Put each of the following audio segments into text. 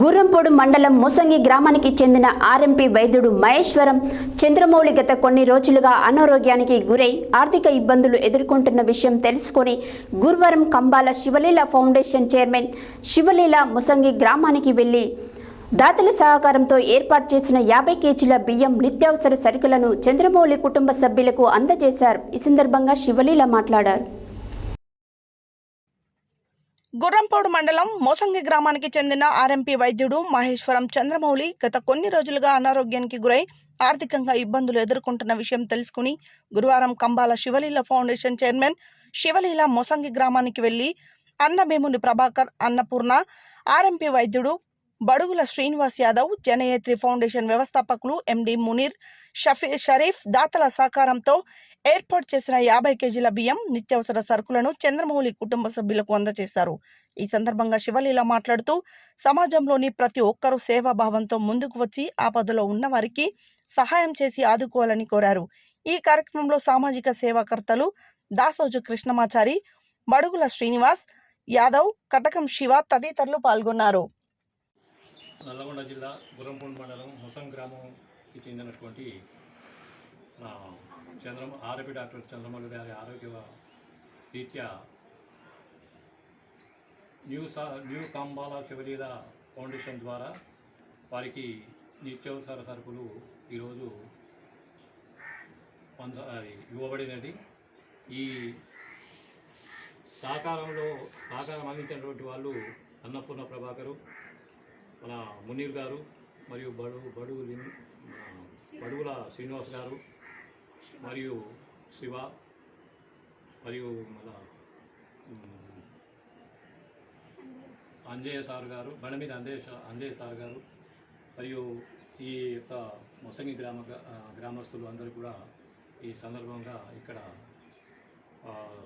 గుర్రంపోడు మండలం ముసంగి గ్రామానికి చెందిన ఆర్ఎంపీ వైద్యుడు మహేశ్వరం చంద్రమౌళి గత కొన్ని రోజులుగా అనారోగ్యానికి గురై ఆర్థిక ఇబ్బందులు ఎదుర్కొంటున్న విషయం తెలుసుకొని గురువారం కంబాల శివలీల ఫౌండేషన్ చైర్మన్ శివలీల ముసంగి గ్రామానికి వెళ్ళి దాతల సహకారంతో ఏర్పాటు చేసిన యాభై కేజీల బియ్యం నిత్యావసర సరుకులను చంద్రమౌళి కుటుంబ సభ్యులకు అందజేశారు. ఈ సందర్భంగా శివలీల మాట్లాడారు. గుర్రంపోడు మండలం మోసంగి గ్రామానికి చెందిన ఆర్ఎంపీ వైద్యుడు మహేశ్వరం చంద్రమౌళి గత కొన్ని రోజులుగా అనారోగ్యానికి గురై ఆర్థికంగా ఇబ్బందులు ఎదుర్కొంటున్న విషయం తెలుసుకుని గురువారం కంబాల శివలీల ఫౌండేషన్ చైర్మన్ శివలీల మోసంగి గ్రామానికి వెళ్ళి అన్నభీముని ప్రభాకర్ అన్నపూర్ణ ఆర్ఎంపీ వైద్యుడు బడుగుల శ్రీనివాస్ యాదవ్ జనయేత్రి ఫౌండేషన్ వ్యవస్థాపకులు ఎండి మునీర్ షఫీ షరీఫ్ దాతల సహకారంతో ఏర్పాటు చేసిన యాభై కేజీల బియ్యం నిత్యావసర సరుకులను చంద్రమౌళి కుటుంబ సభ్యులకు అందజేశారు. ఈ సందర్భంగా శివలీల మాట్లాడుతూ సమాజంలోని ప్రతి ఒక్కరూ సేవాభావంతో ముందుకు వచ్చి ఆపదలో ఉన్న వారికి సహాయం చేసి ఆదుకోవాలని కోరారు. ఈ కార్యక్రమంలో సామాజిక సేవాకర్తలు దాసోజు కృష్ణమాచారి బడుగుల శ్రీనివాస్ యాదవ్ కటకం శివ తదితరులు పాల్గొన్నారు. నల్లగొండ జిల్లా గురంపూడి మండలం హొసం గ్రామంకి చెందినటువంటి చంద్రమ చంద్ర డాక్టర్ చంద్రమౌళి గారి ఆరోగ్య రీత్యా న్యూ సా న్యూ కాంబాల శివలీల ఫౌండేషన్ ద్వారా వారికి నిత్యావసర సరుకులు ఈరోజు పంచ ఇవ్వబడినది. ఈ సహకారంలో సహకారం అందించినటువంటి వాళ్ళు అన్నపూర్ణ ప్రభాకరు మన మునీర్ గారు మరియు బడు బడుగు బడుగుల శ్రీనివాస్ గారు మరియు శివ మరియు మన అంజయ్య సార్ గారు బండ మీద అంజయ్య అంజయ్య సార్ గారు మరియు ఈ యొక్క మొసంగి గ్రామ గ్రామస్తులు అందరూ కూడా ఈ సందర్భంగా ఇక్కడ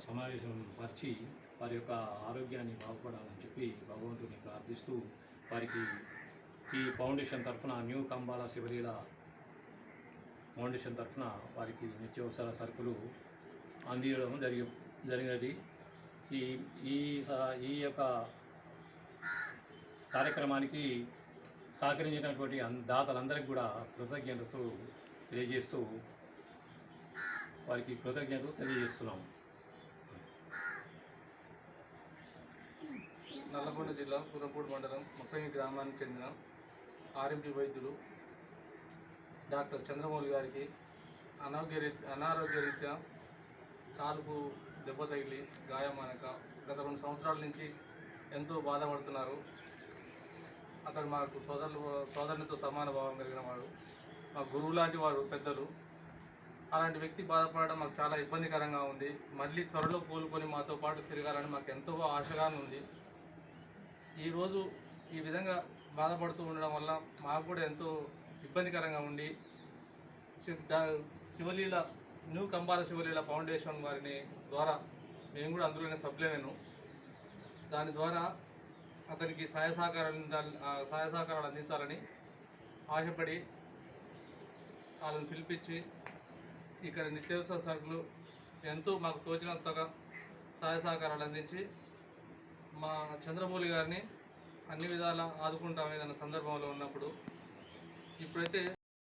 సమావేశం పరిచి వారి యొక్క ఆరోగ్యాన్ని బాగుపడాలని చెప్పి భగవంతుని ప్రార్థిస్తూ వారికి ఈ ఫౌండేషన్ తరఫున న్యూ కంబాల శివలీల ఫౌండేషన్ తరఫున వారికి నిత్యావసర సరుకులు అందించడం జరిగి జరిగినది. ఈ ఈ ఈ యొక్క కార్యక్రమానికి సహకరించినటువంటి దాతలందరికీ కూడా కృతజ్ఞతలు తెలియజేస్తూ వారికి కృతజ్ఞతలు తెలియజేస్తున్నాం నల్లగొండ జిల్లా పురపూడి మండలం ముసంగి గ్రామానికి చెందిన ఆర్ఎంపీ వైద్యులు డాక్టర్ చంద్రమౌళి గారికి అనారోగ్య రీ- అనారోగ్య రీత్యా కాలుకు దెబ్బ తగిలి గాయమానక గత రెండు సంవత్సరాల నుంచి ఎంతో బాధపడుతున్నారు. అతడు మాకు సోదరులు సోదరునితో సమాన భావం కలిగిన వాడు. మా గురువు లాంటి వారు పెద్దలు. అలాంటి వ్యక్తి బాధపడడం మాకు చాలా ఇబ్బందికరంగా ఉంది. మళ్ళీ త్వరలో కోలుకొని మాతో పాటు తిరగాలని మాకు ఎంతో ఆశగా ఉంది. ఈరోజు ఈ విధంగా బాధపడుతూ ఉండడం వల్ల మాకు కూడా ఎంతో ఇబ్బందికరంగా ఉండి శివలీల న్యూ కంబాల శివలీల ఫౌండేషన్ వారిని ద్వారా మేము కూడా అందులోనే సభ్యులమేను. దాని ద్వారా అతనికి సహాయ సహకారాలు సహాయ సహకారాలు అందించాలని ఆశపడి వాళ్ళని పిలిపించి ఇక్కడ నిత్యావసర సరుకులు ఎంతో మాకు తోచినంతగా సహాయ సహకారాలు అందించి మా చంద్రమౌళి గారిని అన్ని విధాలా ఆదుకుంటాం ఏదైనా సందర్భంలో ఉన్నప్పుడు. ఇప్పుడైతే